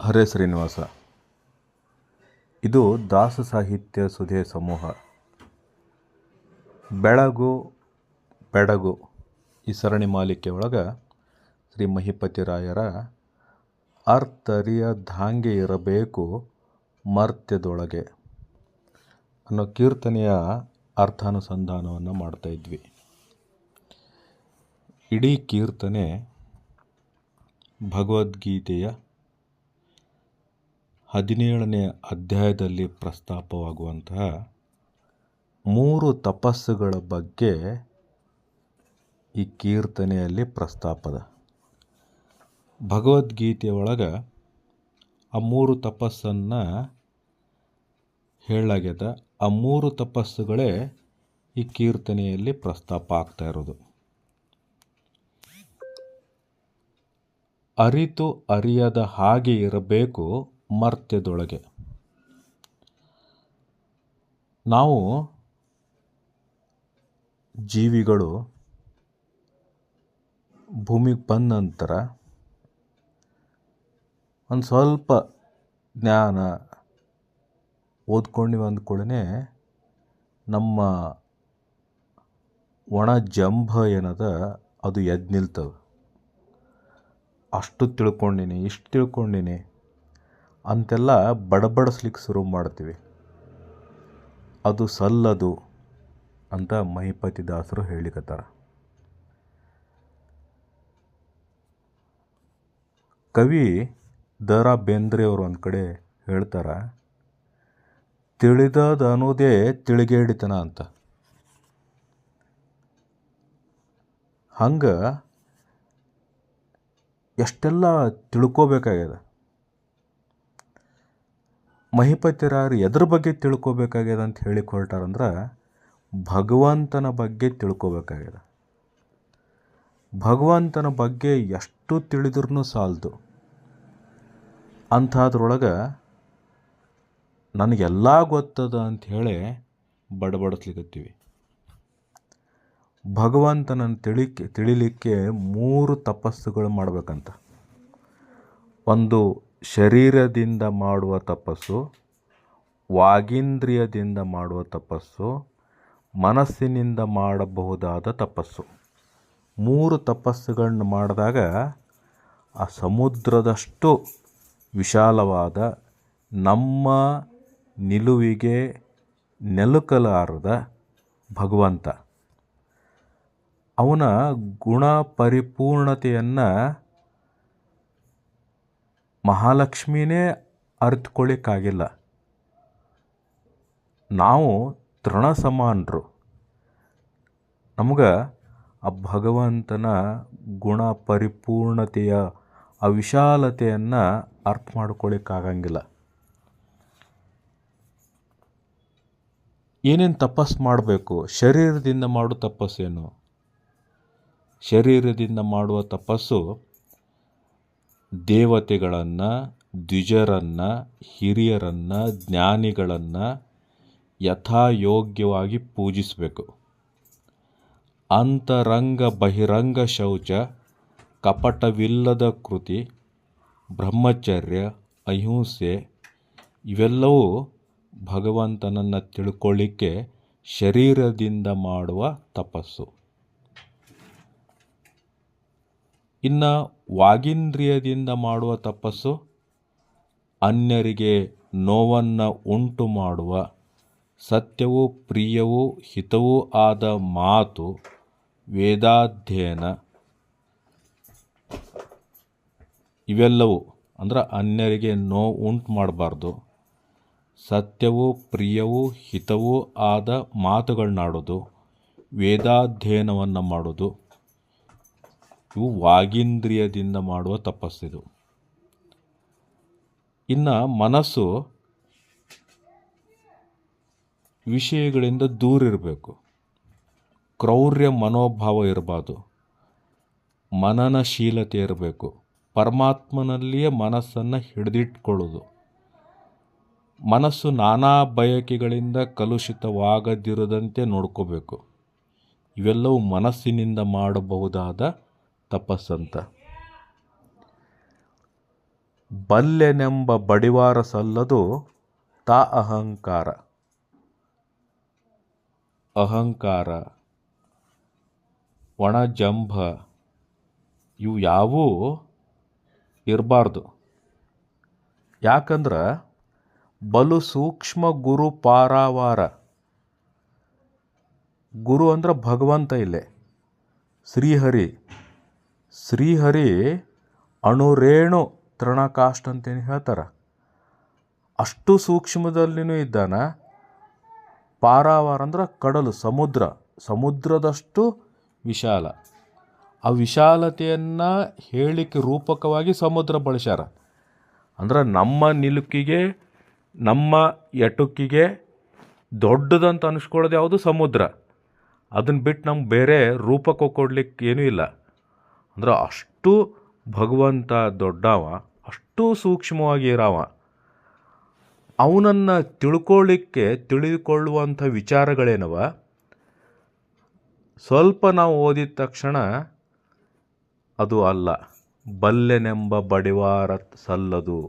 ಹರೇ ಶ್ರೀನಿವಾಸ. ಇದು ದಾಸ ಸಾಹಿತ್ಯ ಸುಧೆ ಸಮೂಹ. ಬೆಳಗು, ಬೆಡಗು ಈ ಸರಣಿ ಮಾಲಿಕೆ ಒಳಗೆ ಶ್ರೀ ಮಹಿಪತಿ ರಾಯರ ಅರ್ಥರಿಯದ್ಹಾಂಗೆ ಇರಬೇಕು ಮರ್ತ್ಯದೊಳಗೆ ಅನ್ನೋ ಕೀರ್ತನೆಯ ಅರ್ಥಾನುಸಂಧಾನವನ್ನು ಮಾಡ್ತಾ ಇದ್ವಿ. ಇಡೀ ಕೀರ್ತನೆ ಭಗವದ್ಗೀತೆಯ ಹದಿನೇಳನೇ ಅಧ್ಯಾಯದಲ್ಲಿ ಪ್ರಸ್ತಾಪವಾಗುವಂತಹ ಮೂರು ತಪಸ್ಸುಗಳ ಬಗ್ಗೆ ಈ ಕೀರ್ತನೆಯಲ್ಲಿ ಪ್ರಸ್ತಾಪದ. ಭಗವದ್ಗೀತೆಯೊಳಗೆ ಆ ಮೂರು ತಪಸ್ಸನ್ನು ಹೇಳಲಾಗ್ಯದ. ಆ ಮೂರು ತಪಸ್ಸುಗಳೇ ಈ ಕೀರ್ತನೆಯಲ್ಲಿ ಪ್ರಸ್ತಾಪ ಆಗ್ತಾ ಇರೋದು. ಅರಿತು ಅರಿಯದ ಹಾಗೆ ಇರಬೇಕು ಮರ್ತ್ಯದೊಳಗೆ. ನಾವು ಜೀವಿಗಳು ಭೂಮಿಗೆ ಬಂದ ನಂತರ ಒಂದು ಸ್ವಲ್ಪ ಜ್ಞಾನ ಓದ್ಕೊಂಡಿವಿ ಅಂದ್ಕೊಳ್ಳೆ ನಮ್ಮ ಒಣ ಜಂಭ ಏನದ ಅದು ಎದ್ದು ನಿಲ್ತವೆ ಅಷ್ಟು ತಿಳ್ಕೊಂಡಿನಿ, ಇಷ್ಟು ತಿಳ್ಕೊಂಡಿನಿ. ಅಂತೆಲ್ಲ ಬಡಬಡಿಸ್ಲಿಕ್ಕೆ ಶುರು ಮಾಡ್ತೀವಿ. ಅದು ಸಲ್ಲದು ಅಂತ ಮಹಿಪತಿ ದಾಸರು ಹೇಳಿಕತ್ತಾರ. ಕವಿ ದ ರಾ ಬೇಂದ್ರೆಯವರು ಒಂದು ಕಡೆ ಹೇಳ್ತಾರೆ ತಿಳಿದದ ಅನ್ನೋದೇ ತಿಳಿಗೇಡಿತನ ಅಂತ. ಹಂಗೆ ಎಷ್ಟೆಲ್ಲ ತಿಳ್ಕೋಬೇಕಾಗ್ಯದ. ಮಹಿಪತಿರಾಯರು ಎದ್ರ ಬಗ್ಗೆ ತಿಳ್ಕೊಬೇಕಾಗ್ಯದ ಅಂತ ಹೇಳಿ ಹೊರಟಾರಂದ್ರೆ ಭಗವಂತನ ಬಗ್ಗೆ ತಿಳ್ಕೊಬೇಕಾಗ್ಯದ. ಭಗವಂತನ ಬಗ್ಗೆ ಎಷ್ಟು ತಿಳಿದ್ರೂ ಸಾಲದು. ಅಂಥದ್ರೊಳಗೆ ನನಗೆಲ್ಲ ಗೊತ್ತದ ಅಂಥೇಳಿ ಬಡಬಡಿಸ್ಲಿಕತ್ತೀವಿ. ಭಗವಂತನನ್ನು ತಿಳಿಕೆ, ತಿಳಿಲಿಕ್ಕೆ ಮೂರು ತಪಸ್ಸುಗಳು ಮಾಡಬೇಕಂತ. ಒಂದು ಶರೀರದಿಂದ ಮಾಡುವ ತಪಸ್ಸು, ವಾಗೀಂದ್ರಿಯದಿಂದ ಮಾಡುವ ತಪಸ್ಸು, ಮನಸ್ಸಿನಿಂದ ಮಾಡಬಹುದಾದ ತಪಸ್ಸು. ಮೂರು ತಪಸ್ಸುಗಳನ್ನು ಮಾಡಿದಾಗ ಆ ಸಮುದ್ರದಷ್ಟು ವಿಶಾಲವಾದ ನಮ್ಮ ನಿಲುವಿಗೆ ನೆಲುಕಲಾರದ ಭಗವಂತ. ಅವನ ಗುಣ ಪರಿಪೂರ್ಣತೆಯನ್ನು ಮಹಾಲಕ್ಷ್ಮಿನೇ ಅರಿತುಕೊಳ್ಳಿಕ್ಕಾಗಿಲ್ಲ. ನಾವು ತೃಣ ಸಮಾನರು ನಮ್ಗೆ ಆ ಭಗವಂತನ ಗುಣ ಪರಿಪೂರ್ಣತೆಯ ಆ ವಿಶಾಲತೆಯನ್ನು ಅರ್ಥ ಮಾಡ್ಕೊಳ್ಳಿಕ್ಕಾಗಂಗಿಲ್ಲ. ಏನೇನು ತಪಸ್ಸು ಮಾಡಬೇಕು? ಶರೀರದಿಂದ ಮಾಡೋ ತಪಸ್ಸೇನು? ಶರೀರದಿಂದ ಮಾಡುವ ತಪಸ್ಸು ದೇವತೆಗಳನ್ನು, ದ್ವಿಜರನ್ನು, ಹಿರಿಯರನ್ನು, ಜ್ಞಾನಿಗಳನ್ನು ಯಥಾಯೋಗ್ಯವಾಗಿ ಪೂಜಿಸಬೇಕು. ಅಂತರಂಗ ಬಹಿರಂಗ ಶೌಚ, ಕಪಟವಿಲ್ಲದ ಕೃತಿ, ಬ್ರಹ್ಮಚರ್ಯ, ಅಹಿಂಸೆ ಇವೆಲ್ಲವೂ ಭಗವಂತನನ್ನು ತಿಳ್ಕೊಳ್ಳಿಕ್ಕೆ ಶರೀರದಿಂದ ಮಾಡುವ ತಪಸ್ಸು. ಇನ್ನು ವಾಗೀಂದ್ರಿಯದಿಂದ ಮಾಡುವ ತಪಸ್ಸು ಅನ್ಯರಿಗೆ ನೋವನ್ನು ಉಂಟು ಮಾಡುವ ಸತ್ಯವೂ ಪ್ರಿಯವೂ ಹಿತವೂ ಆದ ಮಾತು ವೇದಾಧ್ಯಯನ. ಇವೆಲ್ಲವೂ ಅಂದ್ರೆ ಅನ್ಯರಿಗೆ ನೋವು ಉಂಟು ಮಾಡಬಾರ್ದು. ಸತ್ಯವೂ ಪ್ರಿಯವೂ ಹಿತವೂ ಆದ ಮಾತುಗಳನ್ನಾಡೋದು, ವೇದಾಧ್ಯಯನವನ್ನು ಮಾಡೋದು. ಇವು ವಾಗೀಂದ್ರಿಯದಿಂದ ಮಾಡುವ ತಪಸ್ಸಿದು. ಇನ್ನು ಮನಸ್ಸು ವಿಷಯಗಳಿಂದ ದೂರಿರಬೇಕು ಕ್ರೌರ್ಯ ಮನೋಭಾವ ಇರಬಾರ್ದು. ಮನನಶೀಲತೆ ಇರಬೇಕು. ಪರಮಾತ್ಮನಲ್ಲಿಯೇ ಮನಸ್ಸನ್ನು ಹಿಡಿದಿಟ್ಕೊಳ್ಳೋದು. ಮನಸ್ಸು ನಾನಾ ಬಯಕೆಗಳಿಂದ ಕಲುಷಿತವಾಗದಿರದಂತೆ ನೋಡ್ಕೋಬೇಕು. ಇವೆಲ್ಲವೂ ಮನಸ್ಸಿನಿಂದ ಮಾಡಬಹುದಾದ ತಪಸ್ಸಂತ. ಬಲ್ಲೆನೆಂಬ ಬಡಿವಾರ ಸಲ್ಲದು ತಾ ಅಹಂಕಾರ. ಅಹಂಕಾರ ಒಣ ಜಂಭ ಇವು ಯಾವೂ ಇರಬಾರ್ದು. ಯಾಕಂದ್ರೆ ಬಲು ಸೂಕ್ಷ್ಮ ಗುರು ಪಾರಾವಾರ. ಗುರು ಅಂದ್ರೆ ಭಗವಂತ ಇಲ್ಲೇ, ಶ್ರೀಹರಿ. ಶ್ರೀಹರಿ ಅಣುರೇಣು ತೃಣಕಾಷ್ಟ ಅಂತೇನು ಹೇಳ್ತಾರೆ? ಅಷ್ಟು ಸೂಕ್ಷ್ಮದಲ್ಲಿನೂ ಇದ್ದಾನೆ. ಪಾರಾವಾರ ಅಂದ್ರೆ ಕಡಲು, ಸಮುದ್ರ, ಸಮುದ್ರದಷ್ಟು ವಿಶಾಲ. ಆ ವಿಶಾಲತೆಯನ್ನು ಹೇಳಿಕೆ ರೂಪಕವಾಗಿ ಸಮುದ್ರ ಬಳಸ್ಯಾರ. ಅಂದ್ರೆ ನಮ್ಮ ನಿಲುಕಿಗೆ, ನಮ್ಮ ಎಟುಕಿಗೆ ದೊಡ್ಡದಂತ ಅನಿಸ್ಕೊಳ್ಳೋದು ಯಾವುದು ಸಮುದ್ರ. ಅದನ್ನು ಬಿಟ್ಟು ನಮ್ಗೆ ಬೇರೆ ರೂಪಕ್ಕೆ ಕೊಡ್ಲಿಕ್ಕೆ ಏನೂ ಇಲ್ಲ. ಅಂದ್ರೆ ಅಷ್ಟು ಭಗವಂತ ದೊಡ್ಡವ, ಅಷ್ಟು ಸೂಕ್ಷ್ಮವಾಗಿ ಇರವ. ಅವನನ್ನು ತಿಳ್ಕೊಳ್ಳಿಕ್ಕೆ ತಿಳಿದುಕೊಳ್ಳುವಂಥ ವಿಚಾರಗಳೇನವ? ಸ್ವಲ್ಪ ನಾವು ಓದಿದ ತಕ್ಷಣ ಅದು ಅಲ್ಲ, ಬಲ್ಲೆನೆಂಬ ಬಡಿವಾರ ಸಲ್ಲದು.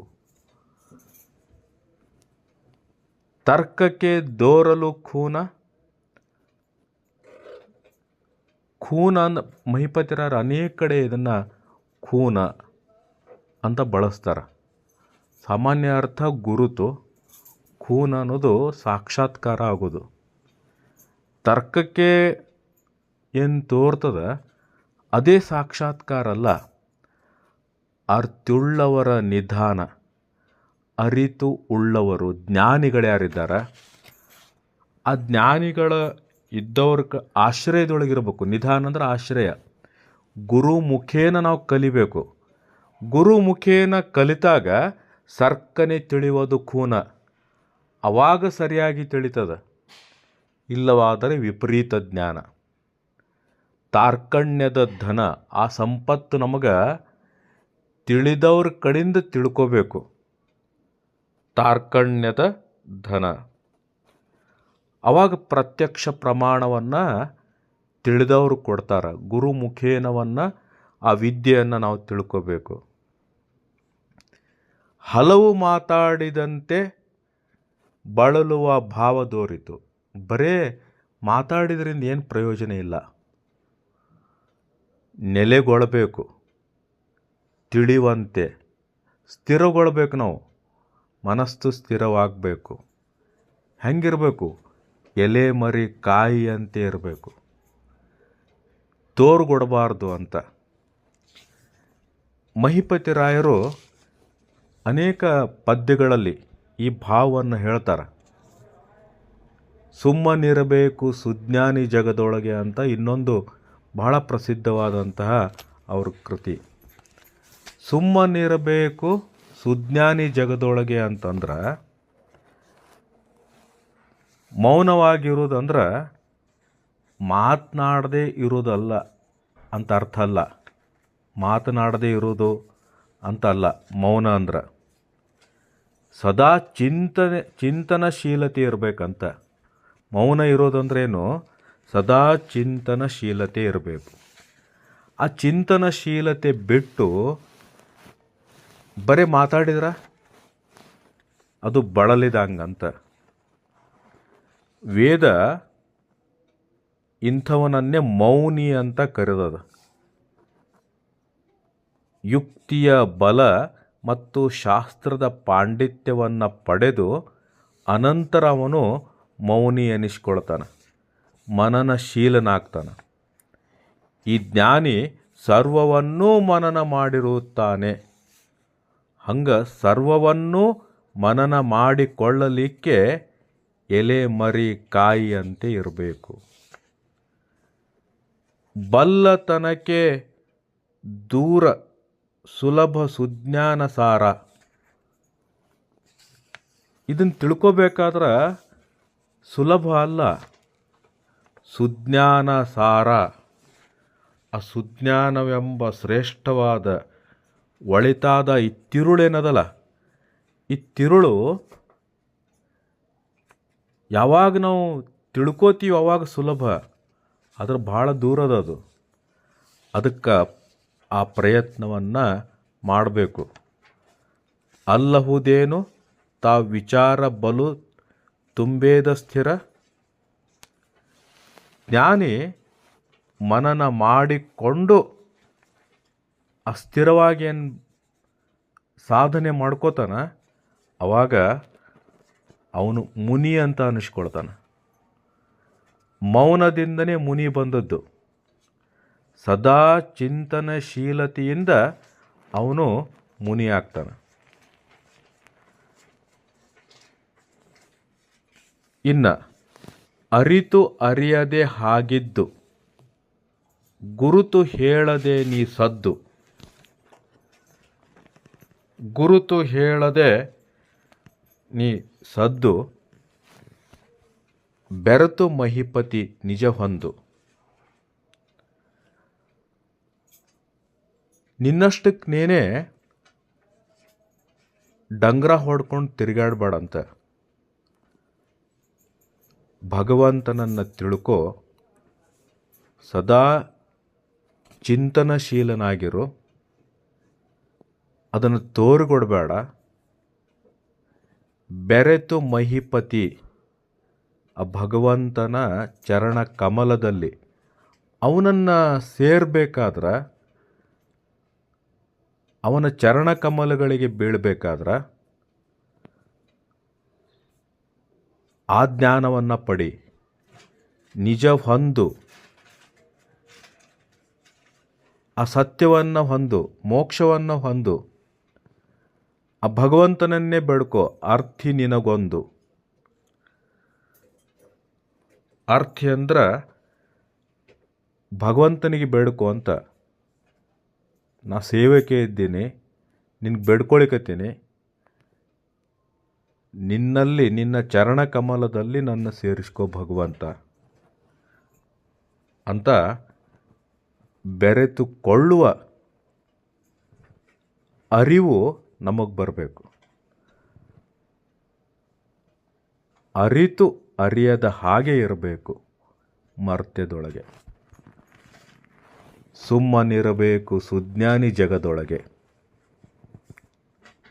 ತರ್ಕಕ್ಕೆ ದೋರಲು ಖೂನ ಖೂನ ಅಂದ ಮಹಿಪತಿರಾರ ಅನೇಕ ಕಡೆ ಇದನ್ನು ಖೂನ ಅಂತ ಬಳಸ್ತಾರೆ. ಸಾಮಾನ್ಯ ಅರ್ಥ ಗುರುತು, ಖೂನ ಅನ್ನೋದು ಸಾಕ್ಷಾತ್ಕಾರ ಆಗೋದು. ತರ್ಕಕ್ಕೆ ಏನು ತೋರ್ತದೆ? ಅದೇ ಸಾಕ್ಷಾತ್ಕಾರ ಅಲ್ಲ. ಅರ್ತುಳ್ಳವರ ನಿಧಾನ ಅರಿತು ಉಳ್ಳವರು ಜ್ಞಾನಿಗಳು ಯಾರಿದ್ದಾರೆ? ಆ ಜ್ಞಾನಿಗಳ ಇದ್ದವ್ರ ಕ ಆಶ್ರಯದೊಳಗಿರಬೇಕು. ನಿಧಾನ ಅಂದ್ರೆ ಆಶ್ರಯ. ಗುರು ಮುಖೇನ ನಾವು ಕಲಿಬೇಕು. ಗುರು ಮುಖೇನ ಕಲಿತಾಗ ಸರ್ಕನೆ ತಿಳಿಯೋದು ಖೂನ. ಅವಾಗ ಸರಿಯಾಗಿ ತಿಳಿತದ. ಇಲ್ಲವಾದರೆ ವಿಪರೀತ ಜ್ಞಾನ. ತಾರ್ಕಣ್ಯದ ಧನ, ಆ ಸಂಪತ್ತು ನಮಗೆ ತಿಳಿದವ್ರ ಕಡೆಯಿಂದ ತಿಳ್ಕೋಬೇಕು. ತಾರ್ಕಣ್ಯದ ಧನ. ಅವಾಗ ಪ್ರತ್ಯಕ್ಷ ಪ್ರಮಾಣವನ್ನು ತಿಳಿದವರು ಕೊಡ್ತಾರೆ. ಗುರು ಮುಖೇನವನ್ನು ಆ ವಿದ್ಯೆಯನ್ನು ನಾವು ತಿಳ್ಕೋಬೇಕು. ಹಲವು ಮಾತಾಡಿದಂತೆ ಬಳಲುವ ಭಾವ ದೋರಿತು. ಬರೇ ಮಾತಾಡಿದ್ರಿಂದ ಏನು ಪ್ರಯೋಜನ ಇಲ್ಲ. ನೆಲೆಗೊಳ್ಳಬೇಕು ತಿಳಿವಂತೆ. ಸ್ಥಿರಗೊಳ್ಬೇಕು ನಾವು. ಮನಸ್ಸು ಸ್ಥಿರವಾಗಬೇಕು. ಹೆಂಗಿರಬೇಕು? ಎಲೆ ಮರಿ ಕಾಯಿ ಅಂತ ಇರಬೇಕು. ತೋರ್ಗೊಡಬಾರ್ದು ಅಂತ. ಮಹಿಪತಿ ರಾಯರು ಅನೇಕ ಪದ್ಯಗಳಲ್ಲಿ ಈ ಭಾವವನ್ನು ಹೇಳ್ತಾರೆ. ಸುಮ್ಮನಿರಬೇಕು ಸುಜ್ಞಾನಿ ಜಗದೊಳಗೆ ಅಂತ ಇನ್ನೊಂದು ಬಹಳ ಪ್ರಸಿದ್ಧವಾದಂತಹ ಅವ್ರ ಕೃತಿ. ಸುಮ್ಮನಿರಬೇಕು ಸುಜ್ಞಾನಿ ಜಗದೊಳಗೆ ಅಂತಂದ್ರೆ ಮೌನವಾಗಿರುವುದಂದ್ರೆ ಮಾತನಾಡದೇ ಇರೋದಲ್ಲ ಅಂತ ಅರ್ಥ ಅಲ್ಲ. ಮಾತನಾಡದೇ ಇರೋದು ಅಂತ ಅಲ್ಲ. ಮೌನ ಅಂದ್ರೆ ಸದಾ ಚಿಂತನೆ, ಚಿಂತನಶೀಲತೆ ಇರಬೇಕಂತ. ಮೌನ ಇರೋದಂದ್ರೇನು ಸದಾ ಚಿಂತನಶೀಲತೆ ಇರಬೇಕು. ಆ ಚಿಂತನಶೀಲತೆ ಬಿಟ್ಟು ಬರೀ ಮಾತಾಡಿದ್ರ? ಅದು ಬಳಲಿದಂಗಂತ. ವೇದ ಇಂಥವನನ್ನೇ ಮೌನಿ ಅಂತ ಕರೆದದ. ಯುಕ್ತಿಯ ಬಲ ಮತ್ತು ಶಾಸ್ತ್ರದ ಪಾಂಡಿತ್ಯವನ್ನು ಪಡೆದು ಅನಂತರ ಅವನು ಮೌನಿ ಎನಿಸ್ಕೊಳ್ತಾನೆ, ಮನನಶೀಲನಾಗ್ತಾನೆ. ಈ ಜ್ಞಾನಿ ಸರ್ವವನ್ನೂ ಮನನ ಮಾಡಿರುತ್ತಾನೆ. ಹಂಗೆ ಸರ್ವವನ್ನೂ ಮನನ ಮಾಡಿಕೊಳ್ಳಲಿಕ್ಕೆ ಎಲೆ, ಮರಿ ಕಾಯಿಯಂತೆ ಇರಬೇಕು. ಬಲ್ಲತನಕ್ಕೆ ದೂರ ಸುಲಭ ಸುಜ್ಞಾನ ಸಾರ. ಇದನ್ನು ತಿಳ್ಕೋಬೇಕಾದ್ರೆ ಸುಲಭ ಅಲ್ಲ. ಸುಜ್ಞಾನ ಸಾರ. ಆ ಸುಜ್ಞಾನವೆಂಬ ಶ್ರೇಷ್ಠವಾದ ಒಳಿತಾದ ಇತ್ತಿರುಳೇನದಲ್ಲ ತಿರುಳೇನದಲ್ಲ? ಈ ತಿರುಳು ಯಾವಾಗ ನಾವು ತಿಳ್ಕೋತೀವಿ ಅವಾಗ ಸುಲಭ. ಆದ್ರೆ ಭಾಳ ದೂರದ ಅದು. ಅದಕ್ಕೆ ಆ ಪ್ರಯತ್ನವನ್ನು ಮಾಡಬೇಕು. ಅಲ್ಲಹುದೇನು ತಾ ವಿಚಾರ ಬಲು ತುಂಬೇದ ಸ್ಥಿರ? ಜ್ಞಾನಿ ಮನನ ಮಾಡಿಕೊಂಡು ಅಸ್ಥಿರವಾಗಿ ಏನು ಸಾಧನೆ ಮಾಡ್ಕೋತಾನ? ಅವಾಗ ಅವನು ಮುನಿ ಅಂತ ಅನಿಸ್ಕೊಳ್ತಾನೆ. ಮೌನದಿಂದನೇ ಮುನಿ ಬಂದದ್ದು. ಸದಾ ಚಿಂತನಶೀಲತೆಯಿಂದ ಅವನು ಮುನಿ ಆಗ್ತಾನೆ. ಇನ್ನು, ಅರಿತು ಅರಿಯದೆ ಹಾಗಿದ್ದು, ಗುರುತು ಹೇಳದೆ ನೀ ಸದ್ದು. ಗುರುತು ಹೇಳದೆ ನೀ ಸದ್ದು ಬೆರತು ಮಹಿಪತಿ ನಿಜ ಹೊಂದು. ನಿನ್ನಷ್ಟಕ್ಕೆ ನೀನೇ ಡಂಗ್ರ ಹೊಡ್ಕೊಂಡು ತಿರುಗಾಡಬೇಡಂತ. ಭಗವಂತನನ್ನು ತಿಳ್ಕೊ, ಸದಾ ಚಿಂತನಶೀಲನಾಗಿರು. ಅದನ್ನು ತೋರಿಕೊಡ್ಬೇಡ ಬೆರೆತು ಮಹಿಪತಿ ಆ ಭಗವಂತನ ಚರಣ ಕಮಲದಲ್ಲಿ ಅವನನ್ನು ಸೇರಬೇಕಾದ್ರೆ, ಅವನ ಚರಣ ಕಮಲಗಳಿಗೆ ಬೀಳಬೇಕಾದ್ರೆ ಆ ಜ್ಞಾನವನ್ನು ಪಡಿ. ನಿಜ ಹೊಂದು. ಆ ಸತ್ಯವನ್ನು ಹೊಂದು. ಮೋಕ್ಷವನ್ನು ಹೊಂದು. ಆ ಭಗವಂತನನ್ನೇ ಬೇಡ್ಕೋ, ಅರ್ಥಿ ನಿನಗೊಂದು. ಅರ್ಥಿ ಅಂದ್ರೆ ಭಗವಂತನಿಗೆ ಬೇಡ್ಕೋ ಅಂತ. ನಾ ಸೇವಕ್ಕೆ ಇದ್ದೀನಿ, ನಿನ್ಗೆ ಬೇಡ್ಕೊಳಿಕತ್ತೀನಿ. ನಿನ್ನಲ್ಲಿ, ನಿನ್ನ ಚರಣ ಕಮಲದಲ್ಲಿ ನನ್ನ ಸೇರಿಸ್ಕೋ ಭಗವಂತ. ಅಂತ ಬೆರೆತುಕೊಳ್ಳುವ ಅರಿವು ನಮಗೆ ಬರಬೇಕು. ಅರಿತು ಅರಿಯದ ಹಾಗೆ ಇರಬೇಕು ಮರ್ತ್ಯದೊಳಗೆ. ಸುಮ್ಮನಿರಬೇಕು ಸುಜ್ಞಾನಿ ಜಗದೊಳಗೆ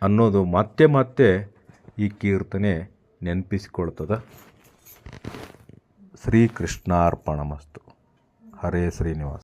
ಅನ್ನೋದು ಮತ್ತೆ ಮತ್ತೆ ಈ ಕೀರ್ತನೆ ನೆನಪಿಸಿಕೊಳ್ತದ. ಶ್ರೀಕೃಷ್ಣಾರ್ಪಣಮಸ್ತು. ಹರೇ ಶ್ರೀನಿವಾಸ.